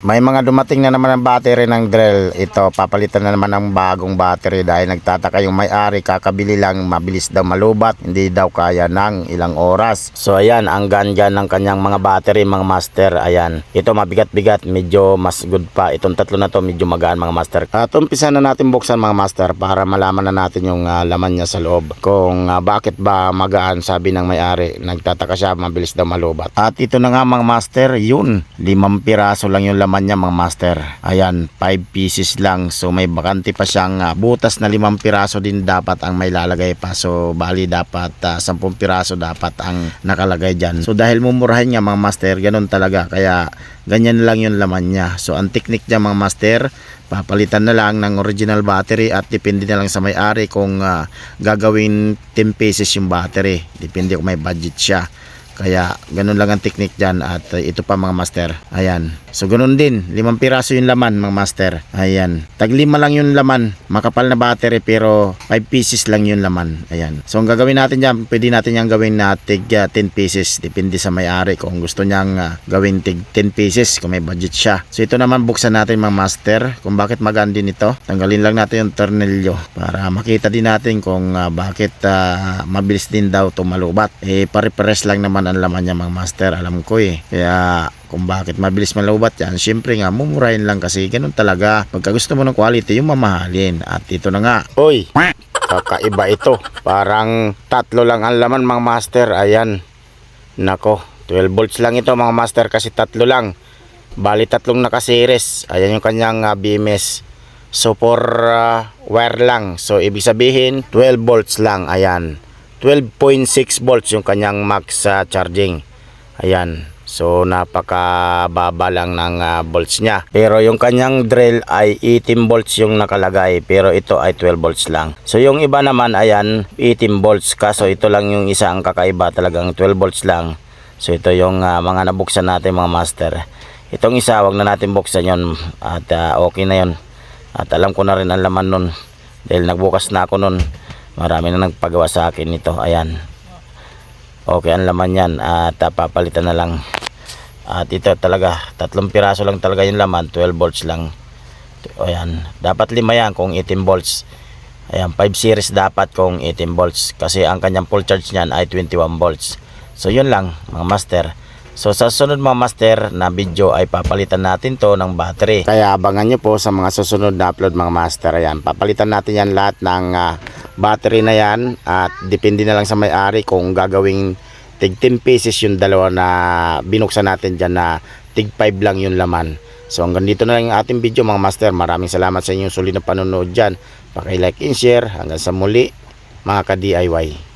May mga dumating na naman ang battery ng drill. Ito, papalitan na naman ng bagong battery dahil nagtataka yung may-ari, kakabili lang, mabilis daw malubat, hindi daw kaya ng ilang oras. So ayan, ang ganyan ng kanyang mga battery, mga master, ayan. Ito mabigat-bigat, medyo mas good pa. Itong tatlo na to, medyo magaan mga master. At umpisa na natin buksan mga master para malaman na natin yung ah, laman niya sa loob. Kung ah, bakit ba magaan, sabi ng may-ari, nagtataka siya, mabilis daw malubat. At ito na nga mga master, yun, limang piraso lang yung laman niya mga master. Ayan, 5 pieces lang. So may bakante pa siyang ah, butas na limang piraso din dapat ang may lalagay pa. So bali dapat ah, 10 piraso dapat ang nakalagay dyan. So dahil mumurahin nga mga master, ganun talaga. Kaya ganyan lang yung laman niya. So ang technique niya mga master, papalitan na lang ng original battery at depende na lang sa may-ari kung ah, gagawin 10 pieces yung battery. Depende kung may budget siya. Kaya ganun lang ang technique dyan at uh, ito pa mga master. Ayan. So ganun din. Limang piraso yung laman mga master. Ayan. Tag lima lang yung laman. Makapal na battery pero 5 pieces lang yung laman. Ayan. So ang gagawin natin dyan, pwede natin yung gawin na tig uh, 10 pieces. Depende sa may-ari kung gusto niyang uh, gawin tig 10 pieces kung may budget siya. So ito naman buksan natin mga master kung bakit magaan din ito. Tanggalin lang natin yung tornilyo para makita din natin kung uh, bakit uh, mabilis din daw tumalubat. Eh pare-pares lang naman ang laman niya mga master. Alam ko eh. Kaya kung bakit mabilis malubat yan, syempre nga, mumurahin lang kasi ganun talaga. Pagka gusto mo ng quality, yung mamahalin. At ito na nga. Oy! Kakaiba ito. Parang tatlo lang ang laman mga master. Ayan. Nako, 12 volts lang ito mga master kasi tatlo lang. Bali tatlong nakasiris. Ayan yung kanyang ah, BMS. So for ah, wire lang. So ibig sabihin 12 volts lang. Ayan. 12.6 volts yung kanyang max sa charging. Ayan. So napakababa lang ng ah, volts niya. Pero yung kanyang drill ay 18 volts yung nakalagay pero ito ay 12 volts lang. So yung iba naman ayan 18 volts kaso ito lang yung isa ang kakaiba talagang 12 volts lang. So ito yung ah, mga nabuksan natin mga master. Itong isa wag na natin buksan yon at ah, okay na yon. At alam ko na rin ang laman nun dahil nagbukas na ako nun. Marami na nagpagawa sa akin nito. Ayan. Okay ang laman yan at ah, papalitan na lang. At ito talaga, tatlong piraso lang talaga yung laman, 12 volts lang. Ayan, dapat lima yan kung 18 volts. Ayan, 5 series dapat kung 18 volts kasi ang kanyang full charge niyan ay 21 volts. So yun lang mga master. So sa sunod mga master na video ay papalitan natin to ng battery. Kaya abangan nyo po sa mga susunod na upload mga master. Ayan, papalitan natin yan lahat ng ah, battery na yan at depende na lang sa may-ari kung gagawing tig 10 pieces yung dalawa na binuksan natin dyan na tig 5 lang yung laman. So hanggang dito na lang yung ating video mga master. Maraming salamat sa inyong sulit na panonood dyan. Paki-like and share. Hanggang sa muli mga ka-DIY.